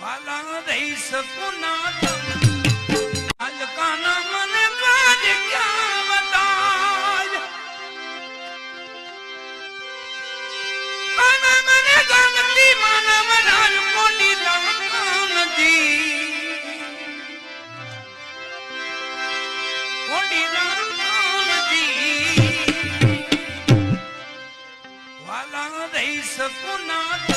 વાલા રહી શકું ના આજ શકું ના